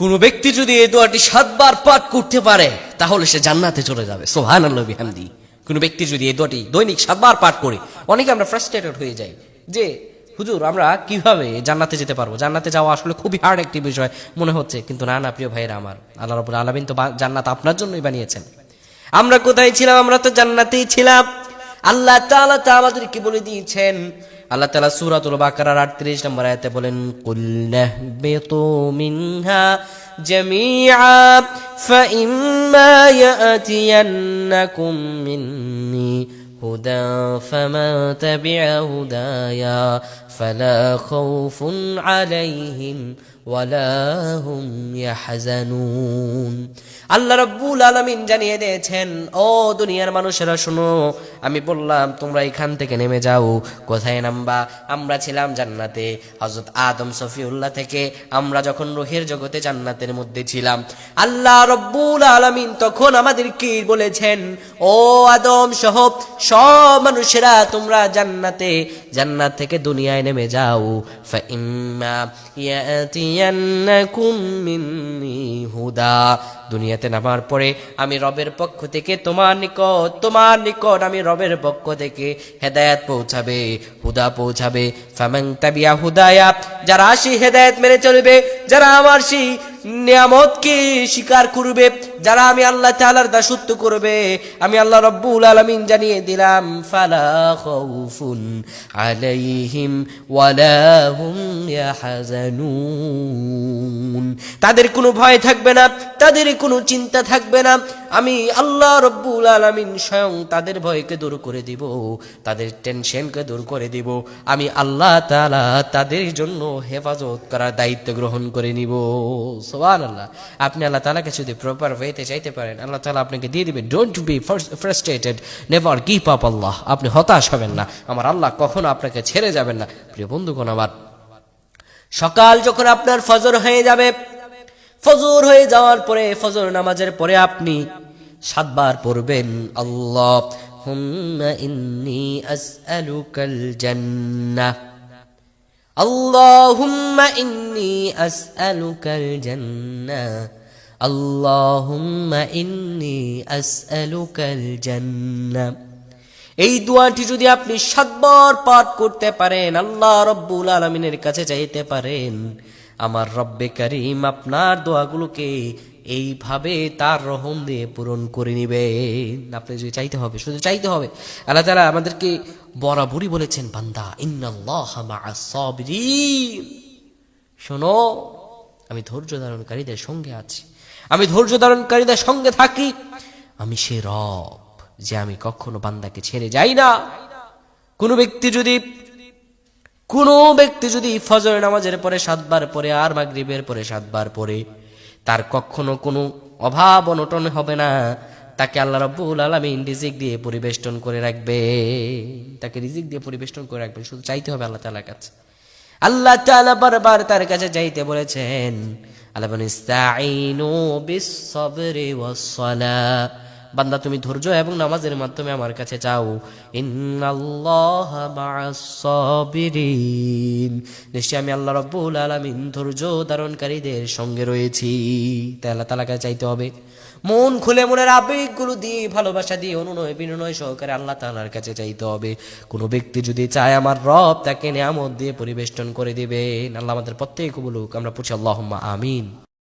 কোন ব্যক্তি যদি এই দোয়াটি সাতবার পাঠ করতে পারে, তাহলে সে জান্নাতে চলে যাবে। সোহান আল্লাহ বিহামদি। কোন ব্যক্তি যদি এই দোয়াটি দৈনিক সাতবার পাঠ করে, অনেকে আমরা ফ্রাস্ট্রেটেড হয়ে যাই যে, হুজুর, আমরা কীভাবে জান্নাতে যেতে পারব? জান্নাতে যাওয়া আসলে খুবই হার্ড একটি বিষয়, মনে হচ্ছে। কিন্তু না না, প্রিয় ভাইয়েরা আমার, আল্লাহ রবুল আলমিন তো জান্নাত আপনার জন্যই বানিয়েছেন। আমরা কোথায় ছিলাম? আমরা তো জান্নাতেই ছিলাম। আল্লাহ তা আমাদেরকে বলে দিয়েছেন আল্লাহ তাআলা সূরাতুল বাকারার 38 নম্বর আয়াতে বলেন, কুল নাহবিতু মিনহা জামিআ, ফাইম্মা ইয়াতিয়ান্নাকুম মিন্নি হুদা ফামা তাবিআ হুদায়া। ফালা খাউফুন আলাইহিম ওয়ালা হুম ইয়াহজানুন আল্লাহ রাব্বুল আলামিন জানিয়ে দিয়েছেন, ও দুনিয়ার মানুষেরা, শুনো, আমি বললাম, তোমরা এখান থেকে নেমে যাও। কোথায় নামবা? আমরা ছিলাম জান্নাতে। হযরত আদম সফিউল্লাহ থেকে আমরা যখন রুহের জগতে জান্নাতের মধ্যে ছিলাম, আল্লাহ রব্বুল আলামিন তখন আমাদেরকে বলেছেন, ও আদম সহ সব মানুষেরা, তোমরা জান্নাতে, জান্নাত থেকে দুনিয়ায় নেমে যাও। হুদা। দুনিয়াতে নামার পরে আমি রবের পক্ষ থেকে তোমার নিকট তোমার নিকট আমি রবের পক্ষ থেকে হেদায়েত পৌঁছাবে, হুদা পৌঁছাবে। তাবিয়া হুদায়া, যারা সেই হেদায়েত মেনে চলবে, যারা আমার সেই নিয়ামতকে স্বীকার করবে যারা আমি আল্লাহ তাআলার দাসত্ব করবে, আমি আল্লাহ রব্বুল আলামিন জানিয়ে দিলাম আলাইহিম তাদের কোনো ভয় থাকবে না, তাদের কোনো চিন্তা থাকবে না। আমি আল্লাহ রব্বুল আলামিন স্বয়ং তাদের ভয়কে দূর করে দিব, তাদের টেনশনকে দূর করে দিব। আমি আল্লাহ তাআলা তাদের জন্য হেফাজত করার দায়িত্ব গ্রহণ করে নিব। সোহান আল্লাহ আপনি আল্লাহ তালাকে যদি প্রপার ওয়েতে চাইতে পারেন আল্লাহ তাআলা আপনাকে দিয়ে দিবে don't be frustrated never give up Allah আপনি হতাশ হবেন না আমার আল্লাহ কখনো আপনাকে ছেড়ে যাবেন না প্রিয় বন্ধুগণ আমার সকাল যখন আপনার ফজর হয়ে যাবে ফজর হয়ে যাওয়ার পরে ফজর নামাজের পরে আপনি সাতবার পড়বেন আল্লাহ ইন্নি আসআলুকাল জান্নাহ اللهم إني أسألك الجنة এই দোয়াটি যদি আপনি সাতবার পাঠ করতে পারেন, আল্লাহ রব্বুল আলমিনের কাছে চাইতে পারেন, আমার রব্বে করিম আপনার দোয়াগুলোকে এইভাবে তার রহম দিয়ে পূরণ করে নিবে আপনি যদি চাইতে হবে, শুধু চাইতে হবে। আল্লাহ তারা আমাদেরকে বরাবরই বলেছেন, বান্দা ইন্নআল্লাহ শোনো, আমি ধৈর্য ধারণকারীদের সঙ্গে আছি। আমি ধৈর্য ধারণকারীদের সঙ্গে থাকি। আমি সে রব যে আমি কখনো বান্দাকে ছেড়ে যাই না। কোনো ব্যক্তি যদি, কোনো ব্যক্তি যদি ফজর নামাজের পরে সাতবার পরে আর মাগরিবের পরে সাতবার পরে তার কখনো কোনো অভাব অনটন হবে না। তাকে আল্লাহ রব্বুল আলমিন রিজিক দিয়ে পরিবেষ্টন করে রাখবে। তাকে রিজিক দিয়ে পরিবেষ্টন করে রাখবেন, শুধু চাইতে হবে আল্লাহ তালার কাছে। আল্লাহ তাআলা বারবার তার কাছে যাইতে বলেছেন আল্লাহ বলেন বান্দা, তুমি ধৈর্য এবং নামাজের মাধ্যমে আমার কাছে চাও। নিশ্চয়ই আমি আল্লাহ রাব্বুল আলামিন ধৈর্য ধারণকারীদের সঙ্গে রয়েছি। তাই আল্লাহ তাআলা কাছে চাইতে হবে। মন খুলে মনের আবেগগুলো দিয়ে, ভালোবাসা দিয়ে, অনুনয় বিনয় সহকারে আল্লাহ তাআলার কাছে চাইতে হবে। কোনো ব্যক্তি যদি চায় আমার রব, তাকে নিয়ামত দিয়ে পরিবেষ্টন করে দিবেন। আল্লাহ আমাদের প্রত্যেক বলুক আমরা পুছি আল্লাহুম্মা আমিন।